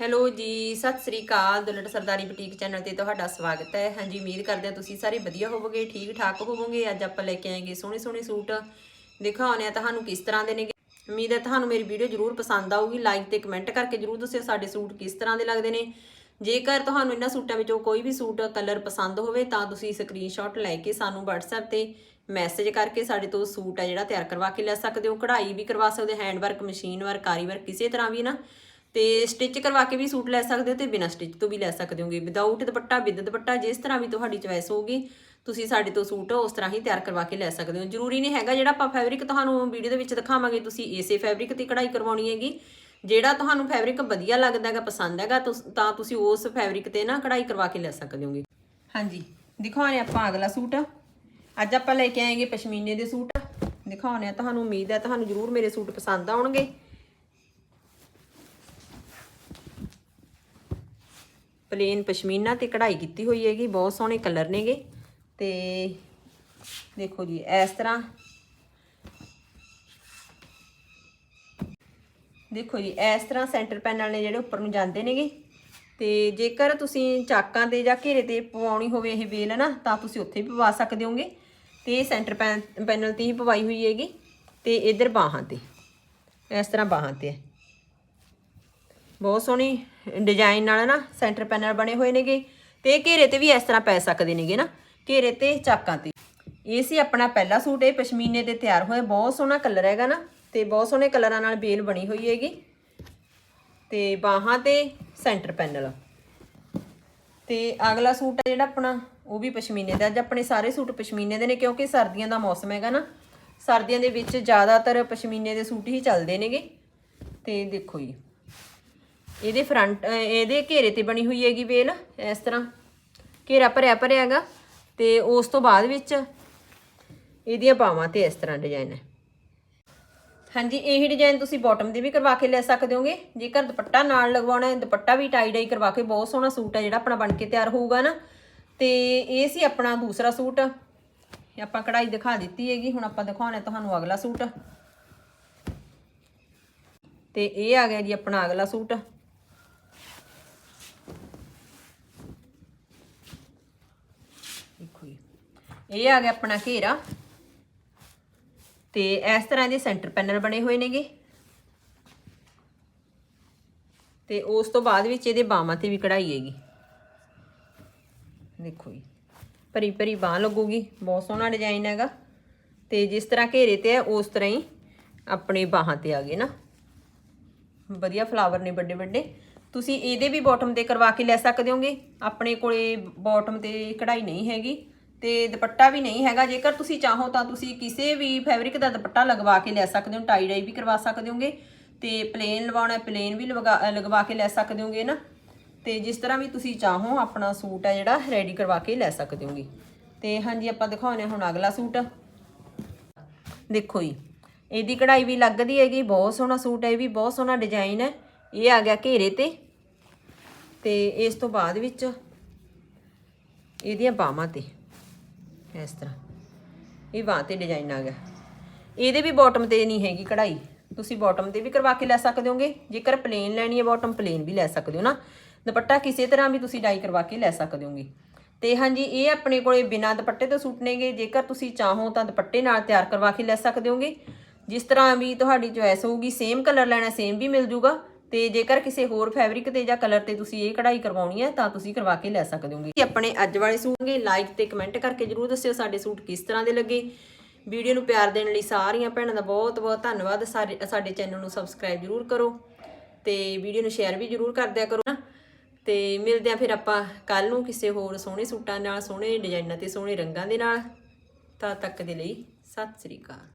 Hello ਜੀ, ਸਤਿ ਸ੍ਰੀ ਅਕਾਲ ਦੁਲਟ ਸਰਦਾਰੀ boutique channel ਤੇ ਤੁਹਾਡਾ ਸਵਾਗਤ ਹੈ। ਹਾਂਜੀ, ਉਮੀਦ ਕਰਦੇ ਹਾਂ ਤੁਸੀਂ ਸਾਰੇ ਵਧੀਆ ਹੋਵੋਗੇ ਠੀਕ ਠਾਕ ਹੋਵੋਗੇ। ਅੱਜ ਆਪਾਂ ਲੈ ਕੇ ਆਏਗੇ ਸੋਹਣੇ ਸੋਹਣੇ ਸੂਟ ਦਿਖਾਉਣੇ ਆ ਤੁਹਾਨੂੰ ਕਿਸ ਤਰ੍ਹਾਂ ਦੇ ਨੇਗੇ ਉਮੀਦ ਹੈ ਤੁਹਾਨੂੰ ਮੇਰੀ ਵੀਡੀਓ ਜਰੂਰ ਪਸੰਦ ਆਊਗੀ। ਲਾਈਕ ਤੇ ਕਮੈਂਟ ਕਰਕੇ ਜਰੂਰ ਦੱਸਿਓ ਸਾਡੇ ਸੂਟ ਕਿਸ ਤਰ੍ਹਾਂ ਦੇ ਲੱਗਦੇ ਨੇ। ਜੇਕਰ ਤੁਹਾਨੂੰ ਇਹਨਾਂ ਸੂਟਾਂ ਵਿੱਚੋਂ ਕੋਈ ਵੀ ਸੂਟ ਕਲਰ ਪਸੰਦ ਹੋਵੇ, ਤਾਂ ਤੁਸੀਂ ਸਕਰੀਨਸ਼ਾਟ ਲੈ ਕੇ ਸਾਨੂੰ WhatsApp ਤੇ ਮੈਸੇਜ ਕਰਕੇ ਸਾਡੇ ਤੋਂ ਸੂਟ ਆ ਜਿਹੜਾ ਤਿਆਰ ਕਰਵਾ ਕੇ ਲੈ ਸਕਦੇ ਹੋ। ਕਢਾਈ ਵੀ ਕਰਵਾ ਸਕਦੇ ਹੋ ਹੈਂਡ ਵਰਕ ਮਸ਼ੀਨ ਵਰਕ ਕਾਰੀ ਵਰਕ ਕਿਸੇ ਤਰ੍ਹਾਂ ਵੀ ਨਾ। ਤੇ ਸਟਿਚ ਕਰਵਾ ਕੇ ਵੀ ਸੂਟ ਲੈ ਸਕਦੇ ਹੋ ਤੇ ਬਿਨਾਂ ਸਟਿਚ ਤੋਂ ਵੀ ਲੈ ਸਕਦੇ ਹੋਗੇ। ਵਿਦਆਊਟ ਦੁਪੱਟਾ ਵਿਦ ਦੁਪੱਟਾ, ਜਿਸ ਤਰ੍ਹਾਂ ਵੀ ਤੁਹਾਡੀ ਚੁਆਇਸ ਹੋਊਗੀ, ਤੁਸੀਂ ਸਾਡੇ ਤੋਂ ਸੂਟ ਉਸ ਤਰ੍ਹਾਂ ਹੀ ਤਿਆਰ ਕਰਵਾ ਕੇ ਲੈ ਸਕਦੇ ਹੋ। ਜ਼ਰੂਰੀ ਨਹੀਂ ਹੈਗਾ ਜਿਹੜਾ ਆਪਾਂ ਫੈਬਰਿਕ ਤੁਹਾਨੂੰ ਵੀਡੀਓ ਦੇ ਵਿੱਚ ਦਿਖਾਵਾਂਗੇ, ਤੁਸੀਂ ਇਸੇ ਫੈਬਰਿਕ ਤੇ ਕਢਾਈ ਕਰਵਾਉਣੀ ਹੈਗੀ। ਜਿਹੜਾ ਤੁਹਾਨੂੰ ਫੈਬਰਿਕ ਵਧੀਆ ਲੱਗਦਾ ਹੈਗਾ, ਪਸੰਦ ਹੈਗਾ, ਤੁਸ- ਤਾਂ ਤੁਸੀਂ ਉਸ ਫੈਬਰਿਕ ਤੇ ਨਾ ਕਢਾਈ ਕਰਵਾ ਕੇ ਲੈ ਸਕਦੇ ਹੋਗੇ। ਹਾਂਜੀ ਦਿਖਾਉਣੇ ਆਪਾਂ ਅਗਲਾ ਸੂਟ। ਅੱਜ ਆਪਾਂ ਲੈ ਕੇ ਆਏਗੇ ਪਸ਼ਮੀਨੇ ਦੇ ਸੂਟ। ਦਿਖਾਉਣੇ ਆ ਤੁਹਾਨੂੰ ਉਮੀਦ ਹੈ ਤੁਹਾਨੂੰ ਜ਼ਰੂਰ ਮੇਰੇ ਸੂਟ ਪਸੰਦ ਆਉਣਗੇ। ਪਲੇਨ ਪਸ਼ਮੀਨਾ ਤੇ ਕਢਾਈ ਕੀਤੀ ਹੋਈ ਹੈਗੀ, ਬਹੁਤ ਸੋਹਣੇ ਕਲਰ ਨੇਗੇ। ਤੇ ਦੇਖੋ ਜੀ, ਇਸ ਤਰ੍ਹਾਂ। ਦੇਖੋ ਜੀ, ਇਸ ਤਰ੍ਹਾਂ ਸੈਂਟਰ ਪੈਨਲ ਨੇ ਜਿਹੜੇ ਉੱਪਰ ਨੂੰ ਜਾਂਦੇ ਨੇਗੇ। ਤੇ ਜੇਕਰ ਤੁਸੀਂ ਚਾਕਾਂ ਤੇ ਜਾਂ ਘੇਰੇ ਤੇ ਪਵਾਉਣੀ ਹੋਵੇ ਇਹ ਵੇਲ ਨਾ ਤਾਂ ਤੁਸੀਂ ਉੱਥੇ ਵੀ ਪਵਾ ਸਕਦੇ ਹੋਗੇ। ਤੇ ਇਹ ਸੈਂਟਰ ਪੈਨਲ ਤੇ ਹੀ ਪਵਾਈ ਹੋਈ ਹੈਗੀ। ਤੇ ਇਧਰ ਬਾਹਾਂ ਤੇ, ਇਸ ਤਰ੍ਹਾਂ ਬਾਹਾਂ ਤੇ ਹੈ। ਬਹੁਤ ਸੋਹਣੀ ਡਿਜ਼ਾਈਨ ਨਾਲ ਨਾ ਸੈਂਟਰ ਪੈਨਲ ਬਣੇ ਹੋਏ ਨੇਗੇ ਤੇ ਘੇਰੇ ਤੇ ਵੀ ਇਸ ਤਰ੍ਹਾਂ ਪੈ ਸਕਦੇ ਨੇਗੇ ਨਾ, ਘੇਰੇ ਤੇ ਚਾਕਾਂ ਤੇ। ਇਹ ਸੀ ਆਪਣਾ ਪਹਿਲਾ ਸੂਟ, ਇਹ ਪਸ਼ਮੀਨੇ ਤੇ ਤਿਆਰ ਹੋਇਆ ਬਹੁਤ ਸੋਹਣਾ ਕਲਰ ਹੈਗਾ ਨਾ ਤੇ ਬਹੁਤ ਸੋਹਣੇ ਕਲਰਾਂ ਨਾਲ ਬੇਲ ਬਣੀ ਹੋਈ ਹੈਗੀ ਤੇ ਬਾਹਾਂ ਤੇ ਸੈਂਟਰ ਪੈਨਲ ਤੇ ਅਗਲਾ ਸੂਟ ਹੈ ਜਿਹੜਾ ਆਪਣਾ, ਉਹ ਵੀ ਪਸ਼ਮੀਨੇ ਦਾ, ਅੱਜ ਆਪਣੇ ਸਾਰੇ ਸੂਟ ਪਸ਼ਮੀਨੇ ਦੇ ਨੇ ਕਿਉਂਕਿ ਸਰਦੀਆਂ ਦਾ ਮੌਸਮ ਹੈਗਾ ਨਾ, ਸਰਦੀਆਂ ਦੇ ਵਿੱਚ ਜ਼ਿਆਦਾਤਰ ਪਸ਼ਮੀਨੇ ਦੇ ਸੂਟ ਹੀ ਚੱਲਦੇ ਨੇਗੇ। ਤੇ ਦੇਖੋ ਜੀ। ਇਹਦੇ ਫਰੰਟ ਇਹਦੇ ਘੇਰੇ ਤੇ ਬਣੀ ਹੋਈ ਹੈਗੀ ਵੇਲ, ਇਸ ਤਰ੍ਹਾਂ। ਘੇਰਾ ਭਰਿਆ ਭਰਿਆ ਹੈਗਾ, ਤੇ ਉਸ ਤੋਂ ਬਾਅਦ ਵਿੱਚ ਇਹਦੀਆਂ ਪਾਵਾਂ ਤੇ ਇਸ ਤਰ੍ਹਾਂ ਡਿਜ਼ਾਈਨ ਹੈ। ਹਾਂਜੀ, ਇਹੀ ਡਿਜ਼ਾਈਨ ਤੁਸੀਂ ਬਾਟਮ ਦੇ ਵੀ ਕਰਵਾ ਕੇ ਲੈ ਸਕਦੇ ਹੋਗੇ। ਜੇਕਰ ਦੁਪੱਟਾ ਨਾਲ ਲਗਵਾਉਣਾ ਹੈ, ਦੁਪੱਟਾ ਵੀ ਟਾਈ ਡਾਈ ਕਰਵਾ ਕੇ ਬਹੁਤ ਸੋਹਣਾ ਸੂਟ ਹੈ ਜਿਹੜਾ ਆਪਣਾ ਬਣ ਕੇ ਤਿਆਰ ਹੋਊਗਾ ਨਾ। ਤੇ ਇਹ ਸੀ ਆਪਣਾ ਦੂਸਰਾ ਸੂਟ। ਆਪਾਂ ਕਢਾਈ ਦਿਖਾ ਦਿੱਤੀ ਹੈਗੀ, ਹੁਣ ਆਪਾਂ ਦਿਖਾਉਣਾ ਤੁਹਾਨੂੰ ਅਗਲਾ ਸੂਟ। ਤੇ ਇਹ ਆ ਗਿਆ ਜੀ ਆਪਣਾ ਅਗਲਾ ਸੂਟ ਦੇਖੋ ਜੀ ਇਹ ਆ ਗਿਆ ਆਪਣਾ ਘੇਰਾ। ਤੇ ਇਸ ਤਰ੍ਹਾਂ ਦੇ ਸੈਂਟਰ ਪੈਨਲ ਬਣੇ ਹੋਏ ਨੇਗੇ। ਤੇ ਉਸ ਤੋਂ ਬਾਅਦ ਵਿੱਚ ਇਹਦੇ ਬਾਹਾਂ ਤੇ ਵੀ ਕਢਾਈ ਹੈਗੀ। ਦੇਖੋ ਜੀ, ਭਰੀ ਭਰੀ ਬਾਹ ਲੱਗੂਗੀ, ਬਹੁਤ ਸੋਹਣਾ ਡਿਜ਼ਾਈਨ ਹੈਗਾ। ਤੇ ਜਿਸ ਤਰ੍ਹਾਂ ਘੇਰੇ ਤੇ ਹੈ, ਉਸ ਤਰ੍ਹਾਂ ਹੀ ਆਪਣੇ ਬਾਹਾਂ ਤੇ ਆ ਗਏ ਨਾ। ਵਧੀਆ ਫਲਾਵਰ ਨੇ ਵੱਡੇ ਵੱਡੇ। ਤੁਸੀਂ ਇਹਦੇ ਵੀ ਬਾਟਮ ਤੇ ਕਰਵਾ ਕੇ ਲੈ ਸਕਦੇ ਹੋਗੇ। ਆਪਣੇ ਕੋਲੇ ਬਾਟਮ ਤੇ ਕਢਾਈ ਨਹੀਂ ਹੈਗੀ। ਤੇ ਦੁਪੱਟਾ ਵੀ ਨਹੀਂ ਹੈਗਾ। ਜੇਕਰ ਤੁਸੀਂ ਚਾਹੋ ਤਾਂ ਤੁਸੀਂ ਕਿਸੇ ਵੀ ਫੈਬਰਿਕ ਦਾ ਦੁਪੱਟਾ ਲਗਵਾ ਕੇ ਲੈ ਸਕਦੇ ਹੋ। ਟਾਈ ਡਾਈ ਵੀ ਕਰਵਾ ਸਕਦੇ ਹੋਗੇ ਤੇ ਪਲੇਨ ਲਵਾਉਣਾ ਪਲੇਨ ਵੀ ਲਗਾ- ਲਗਵਾ ਕੇ ਲੈ ਸਕਦੇ ਹੋਗੇ ਨਾ। ਤੇ ਜਿਸ ਤਰ੍ਹਾਂ ਵੀ ਤੁਸੀਂ ਚਾਹੋ, ਆਪਣਾ ਸੂਟ ਹੈ ਜਿਹੜਾ ਰੈਡੀ ਕਰਵਾ ਕੇ ਲੈ ਸਕਦੇ ਹੋਗੇ। ਤੇ ਹਾਂਜੀ, ਆਪਾਂ ਦਿਖਾਉਣੇ ਹੁਣ ਅਗਲਾ ਸੂਟ। ਦੇਖੋ ਜੀ, ਇਹਦੀ ਕਢਾਈ ਵੀ ਲੱਗਦੀ ਹੈਗੀ, ਬਹੁਤ ਸੋਹਣਾ ਸੂਟ ਹੈ, ਇਹ ਵੀ ਬਹੁਤ ਸੋਹਣਾ ਡਿਜ਼ਾਈਨ ਹੈ। ਇਹ ਆ ਗਿਆ ਘੇਰੇ ਤੇ। ਤੇ ਇਸ ਤੋਂ ਬਾਅਦ ਵਿੱਚ ਇਹਦੀਆਂ ਬਾਹਾਂ ਤੇ। ਇਸ ਤਰ੍ਹਾਂ। ਇਹ ਬਾਹਾਂ ਤੇ ਡਿਜ਼ਾਈਨ ਆ ਗਿਆ। ਇਹਦੇ ਵੀ ਬਾਟਮ ਤੇ ਨਹੀਂ ਹੈਗੀ ਕਢਾਈ। ਤੁਸੀਂ ਬਾਟਮ ਤੇ ਵੀ ਕਰਵਾ ਕੇ ਲੈ ਸਕਦੇ ਹੋਗੇ। ਜੇਕਰ ਪਲੇਨ ਲੈਣੀ ਹੈ ਬਾਟਮ ਪਲੇਨ ਵੀ ਲੈ ਸਕਦੇ ਹੋ ਨਾ। ਦੁਪੱਟਾ ਕਿਸੇ ਤਰ੍ਹਾਂ ਵੀ ਤੁਸੀਂ ਡਾਈ ਕਰਵਾ ਕੇ ਲੈ ਸਕਦੇ ਹੋਗੇ। ਤੇ ਹਾਂਜੀ, ਇਹ ਆਪਣੇ ਕੋਲੇ ਬਿਨਾਂ ਦੁਪੱਟੇ ਤੋਂ ਸੂਟ ਨੇਗੇ। ਜੇਕਰ ਤੁਸੀਂ ਚਾਹੋ ਤਾਂ ਦੁਪੱਟੇ ਨਾਲ ਤਿਆਰ ਕਰਵਾ ਕੇ ਲੈ ਸਕਦੇ ਹੋਗੇ। ਜਿਸ ਤਰ੍ਹਾਂ ਵੀ ਤੁਹਾਡੀ ਚੋਇਸ ਹੋਊਗੀ ਸੇਮ ਕਲਰ ਲੈਣਾ ਸੇਮ ਵੀ ਮਿਲ ਜੂਗਾ। ਤੇ ਜੇਕਰ ਕਿਸੇ ਹੋਰ ਫੈਬਰਿਕ ਤੇ ਜਾਂ ਕਲਰ ਤੇ ਤੁਸੀਂ ਇਹ ਕਢਾਈ ਕਰਵਾਉਣੀ ਹੈ, ਤਾਂ ਤੁਸੀਂ ਕਰਵਾ ਕੇ ਲੈ ਸਕਦੇ ਹੋਗੇ। ਆਪਣੇ ਅੱਜ ਵਾਲੇ ਸੂਟਗੇ ਲਾਈਕ ਤੇ ਕਮੈਂਟ ਕਰਕੇ ਜਰੂਰ ਦੱਸਿਓ ਸਾਡੇ ਸੂਟ ਕਿਸ ਤਰ੍ਹਾਂ ਦੇ ਲੱਗੇ। ਵੀਡੀਓ ਨੂੰ ਪਿਆਰ ਦੇਣ ਲਈ ਸਾਰੀਆਂ ਭੈਣਾਂ ਦਾ ਬਹੁਤ ਬਹੁਤ ਧੰਨਵਾਦ। ਸਾਰੇ ਸਾਡੇ ਚੈਨਲ ਨੂੰ ਸਬਸਕ੍ਰਾਈਬ ਜਰੂਰ ਕਰੋ ਤੇ ਵੀਡੀਓ ਨੂੰ ਸ਼ੇਅਰ ਵੀ ਜਰੂਰ ਕਰ ਦਿਆ ਕਰੋ ਨਾ। ਤੇ ਮਿਲਦੇ ਆ ਫਿਰ ਆਪਾਂ ਕੱਲ ਨੂੰ ਕਿਸੇ ਹੋਰ ਸੋਹਣੇ ਸੂਟਾਂ ਨਾਲ, ਸੋਹਣੇ ਡਿਜ਼ਾਈਨਾਂ ਤੇ ਸੋਹਣੇ ਰੰਗਾਂ ਦੇ ਨਾਲ। ਤਦ ਤੱਕ ਦੇ ਲਈ ਸਤਿ ਸ੍ਰੀ ਅਕਾਲ।